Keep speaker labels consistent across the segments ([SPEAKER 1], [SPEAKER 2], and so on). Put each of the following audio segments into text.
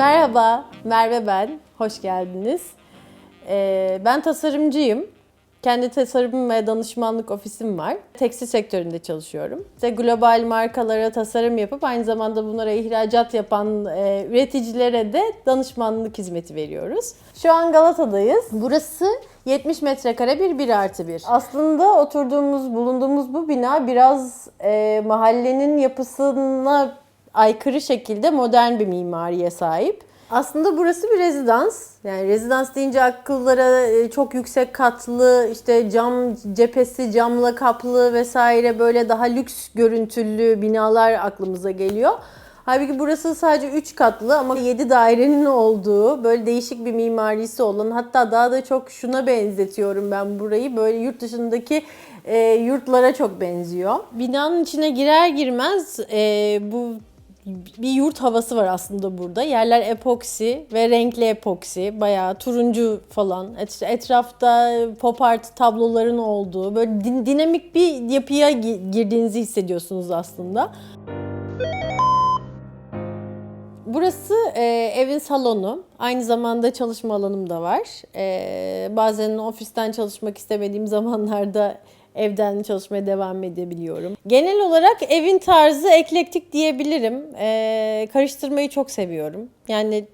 [SPEAKER 1] Merhaba, Merve ben. Hoş geldiniz. Ee, ben tasarımcıyım. Kendi tasarım ve danışmanlık ofisim var. Tekstil sektöründe çalışıyorum. İşte global markalara tasarım yapıp aynı zamanda bunlara ihracat yapan e, üreticilere de danışmanlık hizmeti veriyoruz. Şu an Galata'dayız. Burası 70 metrekare bir 1 artı 1. Aslında oturduğumuz, bulunduğumuz bu bina biraz e, mahallenin yapısına aykırı şekilde modern bir mimariye sahip. Aslında burası bir rezidans. Yani rezidans deyince akıllara e, çok yüksek katlı, işte cam cephesi camla kaplı vesaire böyle daha lüks görüntülü binalar aklımıza geliyor. Halbuki burası sadece 3 katlı ama 7 dairenin olduğu böyle değişik bir mimarisi olan hatta daha da çok şuna benzetiyorum ben burayı böyle yurt dışındaki e, yurtlara çok benziyor. Binanın içine girer girmez e, bu bir yurt havası var aslında burada. Yerler epoksi ve renkli epoksi. Bayağı turuncu falan. Et- Etrafta pop art tabloların olduğu böyle din- dinamik bir yapıya gi- girdiğinizi hissediyorsunuz aslında. Burası e, evin salonu. Aynı zamanda çalışma alanım da var. E, bazen ofisten çalışmak istemediğim zamanlarda evden çalışmaya devam edebiliyorum. Genel olarak evin tarzı eklektik diyebilirim. E, karıştırmayı çok seviyorum. Yani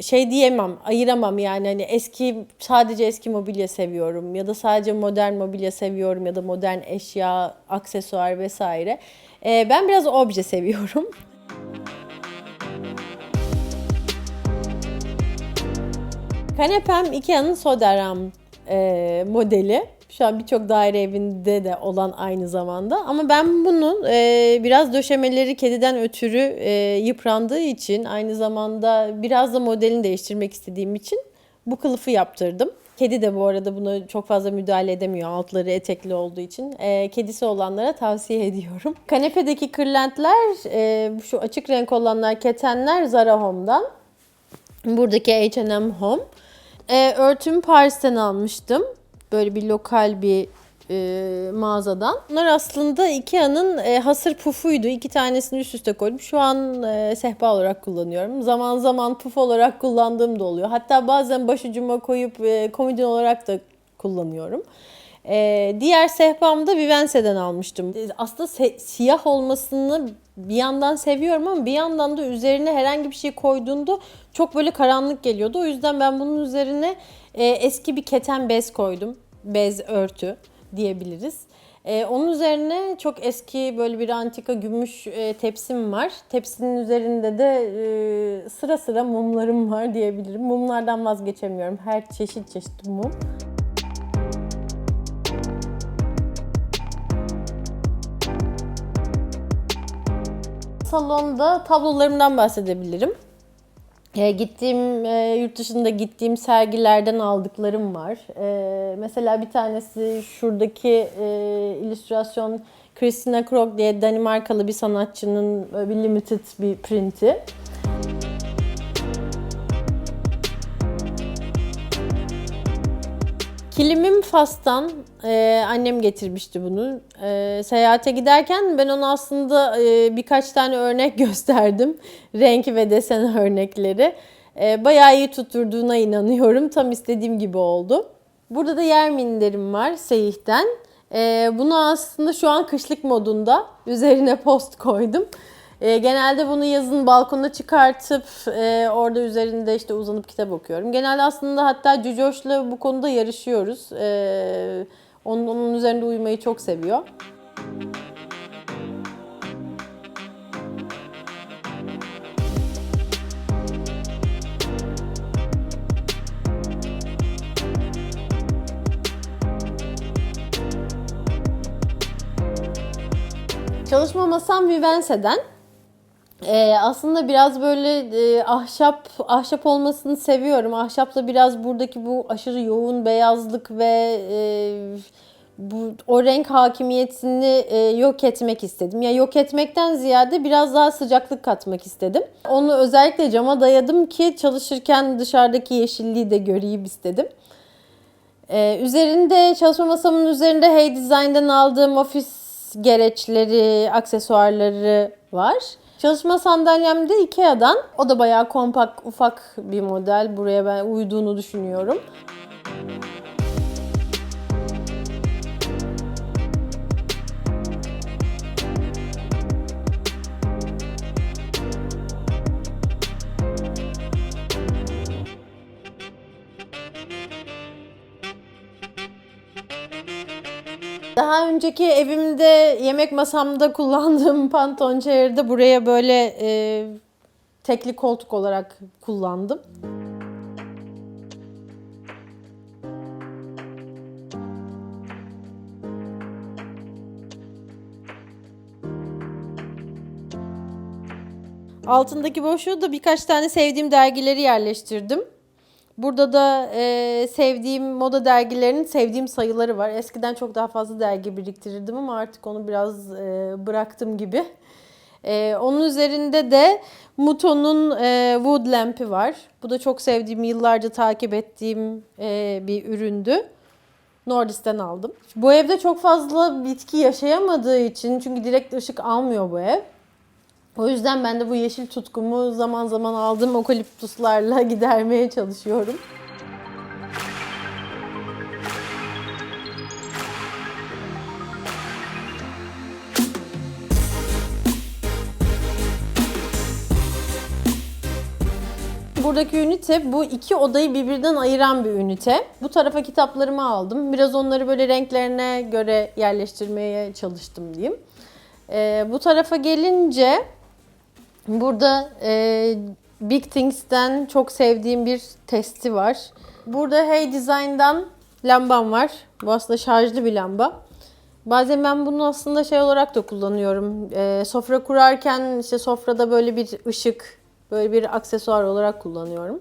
[SPEAKER 1] şey diyemem, ayıramam yani hani eski sadece eski mobilya seviyorum ya da sadece modern mobilya seviyorum ya da modern eşya, aksesuar vesaire. E, ben biraz obje seviyorum. Kanepem Ikea'nın Soderam e, modeli. Şu an birçok daire evinde de olan aynı zamanda. Ama ben bunun e, biraz döşemeleri kediden ötürü e, yıprandığı için aynı zamanda biraz da modelini değiştirmek istediğim için bu kılıfı yaptırdım. Kedi de bu arada buna çok fazla müdahale edemiyor altları etekli olduğu için. E, kedisi olanlara tavsiye ediyorum. Kanepedeki kırlentler, e, şu açık renk olanlar ketenler Zara Home'dan. Buradaki H&M Home. Ee, örtümü Paris'ten almıştım. Böyle bir lokal bir e, mağazadan. Bunlar aslında Ikea'nın e, hasır pufuydu. İki tanesini üst üste koydum. Şu an e, sehpa olarak kullanıyorum. Zaman zaman puf olarak kullandığım da oluyor. Hatta bazen başucuma koyup e, komodin olarak da kullanıyorum. Ee, diğer sehpamı da Vivense'den almıştım. Ee, Aslında se- siyah olmasını bir yandan seviyorum ama bir yandan da üzerine herhangi bir şey koyduğunda çok böyle karanlık geliyordu. O yüzden ben bunun üzerine e, eski bir keten bez koydum. Bez örtü diyebiliriz. Ee, onun üzerine çok eski böyle bir antika gümüş e, tepsim var. Tepsinin üzerinde de e, sıra sıra mumlarım var diyebilirim. Mumlardan vazgeçemiyorum. Her çeşit çeşit mum. Salonda tablolarımdan bahsedebilirim. E, gittiğim, e, yurt dışında gittiğim sergilerden aldıklarım var. E, mesela bir tanesi şuradaki e, illüstrasyon Christina Krog diye Danimarkalı bir sanatçının bir limited bir printi. Kilimim Fas'tan. Ee, annem getirmişti bunu. Ee, seyahate giderken ben ona aslında e, birkaç tane örnek gösterdim. Renk ve desen örnekleri. Ee, bayağı iyi tutturduğuna inanıyorum. Tam istediğim gibi oldu. Burada da yer minderim var Seyih'ten. Ee, bunu aslında şu an kışlık modunda üzerine post koydum. E, genelde bunu yazın balkona çıkartıp e, orada üzerinde işte uzanıp kitap okuyorum. Genelde aslında hatta Cücoş'la bu konuda yarışıyoruz. E, onun, onun üzerinde uyumayı çok seviyor. Çalışma masam Vivense'den. Ee, aslında biraz böyle e, ahşap ahşap olmasını seviyorum. Ahşapla biraz buradaki bu aşırı yoğun beyazlık ve e, bu o renk hakimiyetini e, yok etmek istedim. Ya yok etmekten ziyade biraz daha sıcaklık katmak istedim. Onu özellikle cama dayadım ki çalışırken dışarıdaki yeşilliği de göreyim istedim. Ee, üzerinde çalışma masamın üzerinde Hey Design'den aldığım ofis gereçleri, aksesuarları var. Çalışma sandalyem de Ikea'dan. O da bayağı kompakt, ufak bir model. Buraya ben uyduğunu düşünüyorum. Daha önceki evimde yemek masamda kullandığım Pantone Chair'de buraya böyle e, tekli koltuk olarak kullandım. Altındaki boşluğa da birkaç tane sevdiğim dergileri yerleştirdim. Burada da e, sevdiğim moda dergilerinin sevdiğim sayıları var. Eskiden çok daha fazla dergi biriktirirdim ama artık onu biraz e, bıraktım gibi. E, onun üzerinde de Muto'nun e, Wood Lamp'i var. Bu da çok sevdiğim, yıllarca takip ettiğim e, bir üründü. Nordis'ten aldım. Bu evde çok fazla bitki yaşayamadığı için çünkü direkt ışık almıyor bu ev. O yüzden ben de bu yeşil tutkumu zaman zaman aldığım okaliptuslarla gidermeye çalışıyorum. Buradaki ünite bu iki odayı birbirinden ayıran bir ünite. Bu tarafa kitaplarımı aldım. Biraz onları böyle renklerine göre yerleştirmeye çalıştım diyeyim. Ee, bu tarafa gelince Burada e, Big Things'ten çok sevdiğim bir testi var. Burada Hey Design'dan lambam var. Bu aslında şarjlı bir lamba. Bazen ben bunu aslında şey olarak da kullanıyorum. E, sofra kurarken işte sofrada böyle bir ışık, böyle bir aksesuar olarak kullanıyorum.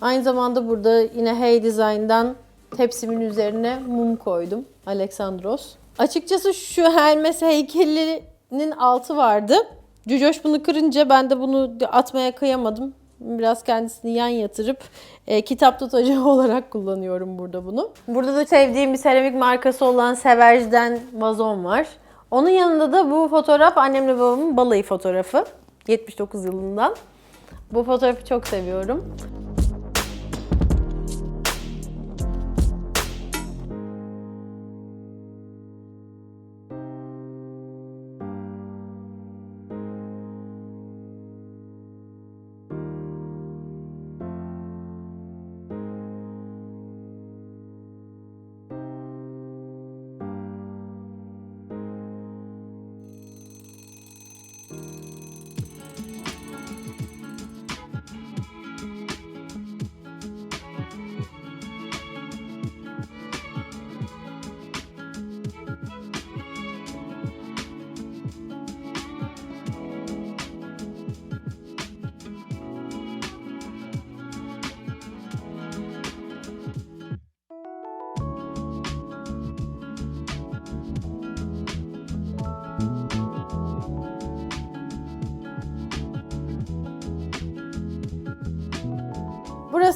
[SPEAKER 1] Aynı zamanda burada yine Hey Design'dan tepsimin üzerine mum koydum. Alexandros. Açıkçası şu Hermes heykelinin altı vardı. Cücoş bunu kırınca ben de bunu atmaya kıyamadım. Biraz kendisini yan yatırıp e, kitap tutacağı olarak kullanıyorum burada bunu. Burada da sevdiğim bir seramik markası olan Severge'den vazon var. Onun yanında da bu fotoğraf annemle babamın balayı fotoğrafı. 79 yılından. Bu fotoğrafı çok seviyorum.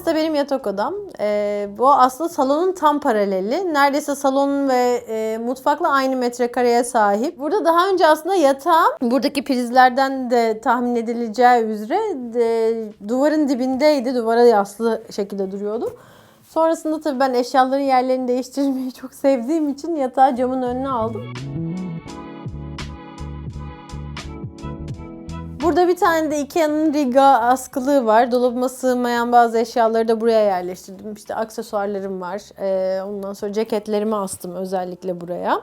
[SPEAKER 1] Da benim yatak odam. Ee, bu aslında salonun tam paraleli. Neredeyse salon ve e, mutfakla aynı metrekareye sahip. Burada daha önce aslında yatağım buradaki prizlerden de tahmin edileceği üzere de, duvarın dibindeydi. Duvara yaslı şekilde duruyordu. Sonrasında tabii ben eşyaların yerlerini değiştirmeyi çok sevdiğim için yatağı camın önüne aldım. Burada bir tane de Ikea'nın Riga askılığı var. Dolabıma sığmayan bazı eşyaları da buraya yerleştirdim. İşte aksesuarlarım var. Ee, ondan sonra ceketlerimi astım özellikle buraya.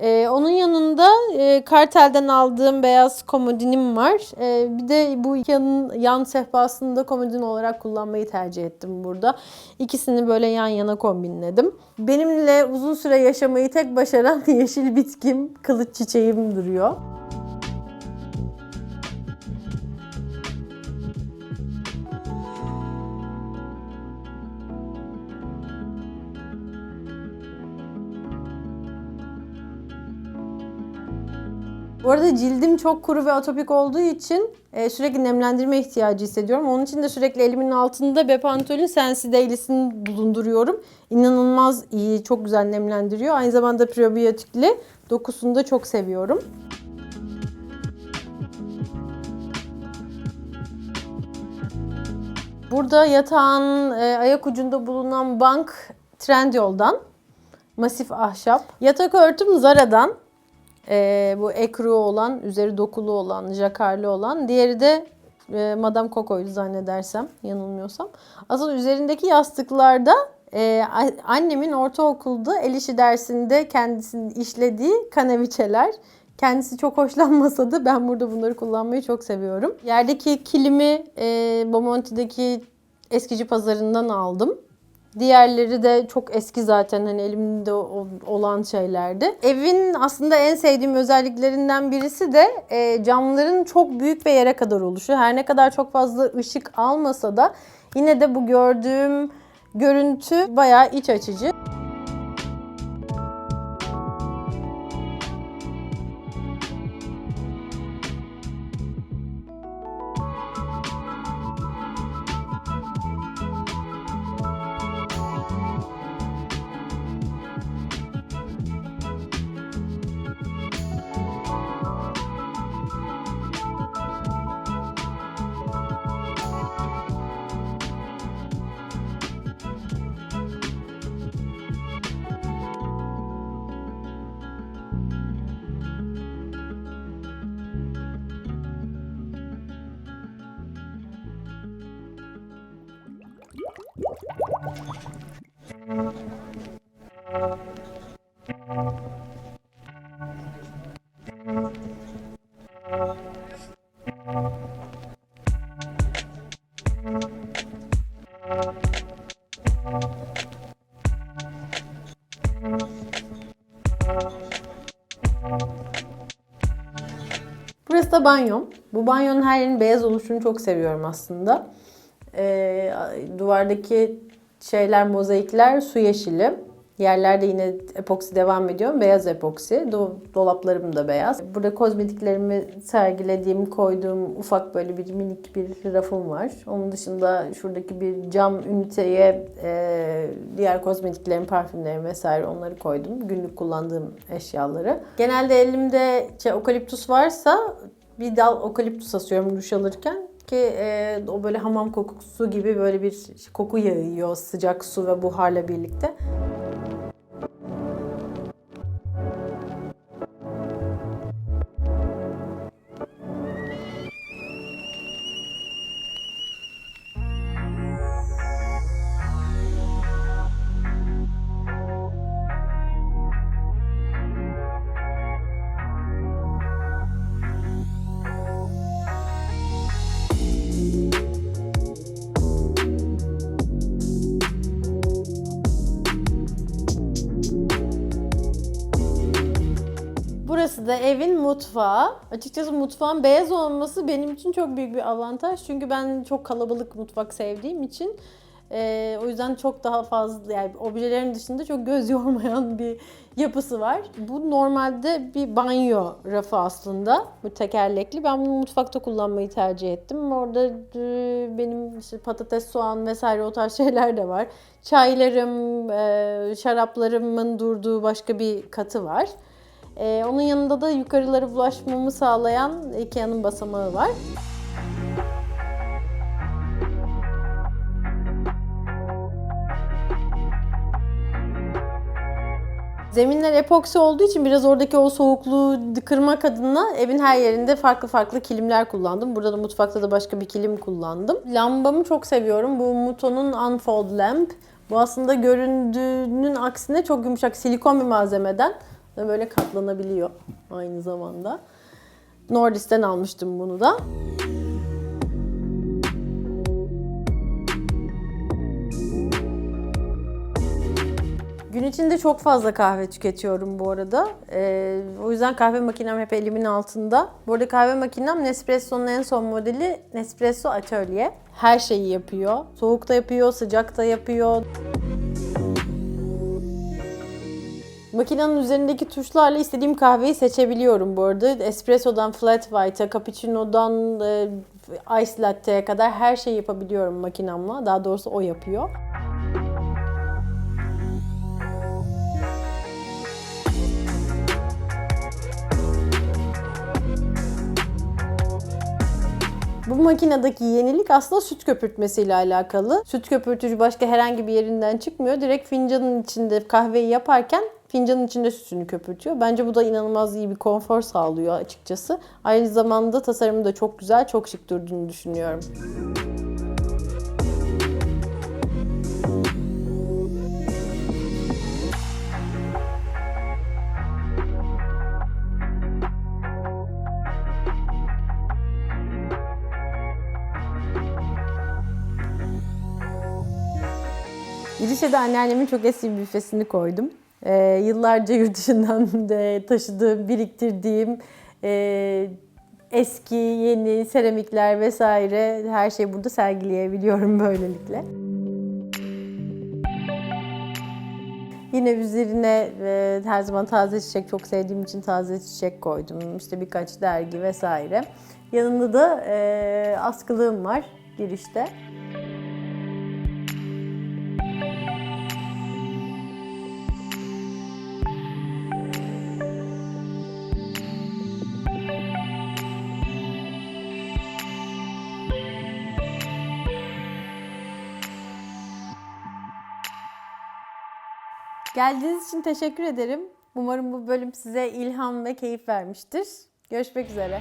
[SPEAKER 1] Ee, onun yanında e, Kartel'den aldığım beyaz komodinim var. Ee, bir de bu Ikea'nın yan sehpasını da komodin olarak kullanmayı tercih ettim burada. İkisini böyle yan yana kombinledim. Benimle uzun süre yaşamayı tek başaran yeşil bitkim, kılıç çiçeğim duruyor. Bu arada cildim çok kuru ve atopik olduğu için e, sürekli nemlendirme ihtiyacı hissediyorum. Onun için de sürekli elimin altında Bepantol'ün Sensi Daily'sini bulunduruyorum. İnanılmaz iyi, çok güzel nemlendiriyor. Aynı zamanda probiyotikli. Dokusunu da çok seviyorum. Burada yatağın e, ayak ucunda bulunan bank Trendyol'dan. Masif ahşap. Yatak örtüm Zara'dan. E, bu ekru olan, üzeri dokulu olan, jakarlı olan. Diğeri de e, Madame Coco'ydu zannedersem, yanılmıyorsam. Asıl üzerindeki yastıklarda e, annemin ortaokulda el işi dersinde kendisinin işlediği kaneviçeler. Kendisi çok hoşlanmasa da ben burada bunları kullanmayı çok seviyorum. Yerdeki kilimi e, Bomonti'deki eskici pazarından aldım. Diğerleri de çok eski zaten hani elimde olan şeylerdi. Evin aslında en sevdiğim özelliklerinden birisi de e, camların çok büyük ve yere kadar oluşu. Her ne kadar çok fazla ışık almasa da yine de bu gördüğüm görüntü bayağı iç açıcı. Burası da banyom. Bu banyonun her yerinin beyaz oluşunu çok seviyorum aslında. Ee, duvardaki şeyler, mozaikler su yeşili. Yerlerde yine epoksi devam ediyor. Beyaz epoksi. Do- dolaplarım da beyaz. Burada kozmetiklerimi sergilediğim, koyduğum ufak böyle bir minik bir rafım var. Onun dışında şuradaki bir cam üniteye e, diğer kozmetiklerim, parfümlerim vesaire onları koydum. Günlük kullandığım eşyaları. Genelde elimde şey, okaliptus varsa bir dal okaliptus asıyorum duş alırken ki e, o böyle hamam kokusu gibi böyle bir koku yayıyor sıcak su ve buharla birlikte. Burası da evin mutfağı. Açıkçası mutfağın beyaz olması benim için çok büyük bir avantaj. Çünkü ben çok kalabalık mutfak sevdiğim için e, o yüzden çok daha fazla yani objelerin dışında çok göz yormayan bir yapısı var. Bu normalde bir banyo rafı aslında. Bu tekerlekli. Ben bunu mutfakta kullanmayı tercih ettim. Orada e, benim işte patates, soğan vesaire o tarz şeyler de var. Çaylarım, e, şaraplarımın durduğu başka bir katı var. Ee, onun yanında da yukarılara ulaşmamı sağlayan Ikea'nın basamağı var. Zeminler epoksi olduğu için biraz oradaki o soğukluğu kırmak adına evin her yerinde farklı farklı kilimler kullandım. Burada da mutfakta da başka bir kilim kullandım. Lambamı çok seviyorum. Bu Muto'nun Unfold Lamp. Bu aslında göründüğünün aksine çok yumuşak silikon bir malzemeden ve böyle katlanabiliyor aynı zamanda. Nordis'ten almıştım bunu da. Gün içinde çok fazla kahve tüketiyorum bu arada. Ee, o yüzden kahve makinem hep elimin altında. Bu arada kahve makinem Nespresso'nun en son modeli Nespresso Atölye. Her şeyi yapıyor. Soğukta yapıyor, sıcakta yapıyor. Makinenin üzerindeki tuşlarla istediğim kahveyi seçebiliyorum bu arada. Espresso'dan flat white'a, cappuccino'dan e, ice latte'ye kadar her şeyi yapabiliyorum makinemle. Daha doğrusu o yapıyor. Bu makinedeki yenilik aslında süt köpürtmesiyle alakalı. Süt köpürtücü başka herhangi bir yerinden çıkmıyor. Direkt fincanın içinde kahveyi yaparken fincanın içinde sütünü köpürtüyor. Bence bu da inanılmaz iyi bir konfor sağlıyor açıkçası. Aynı zamanda tasarımı da çok güzel, çok şık durduğunu düşünüyorum. Girişe de anneannemin çok eski bir büfesini koydum. Ee, yıllarca yurt dışından de taşıdığım, biriktirdiğim e, eski, yeni seramikler vesaire her şeyi burada sergileyebiliyorum böylelikle. Yine üzerine e, her zaman taze çiçek çok sevdiğim için taze çiçek koydum. İşte birkaç dergi vesaire. Yanında da e, askılığım var girişte. Geldiğiniz için teşekkür ederim. Umarım bu bölüm size ilham ve keyif vermiştir. Görüşmek üzere.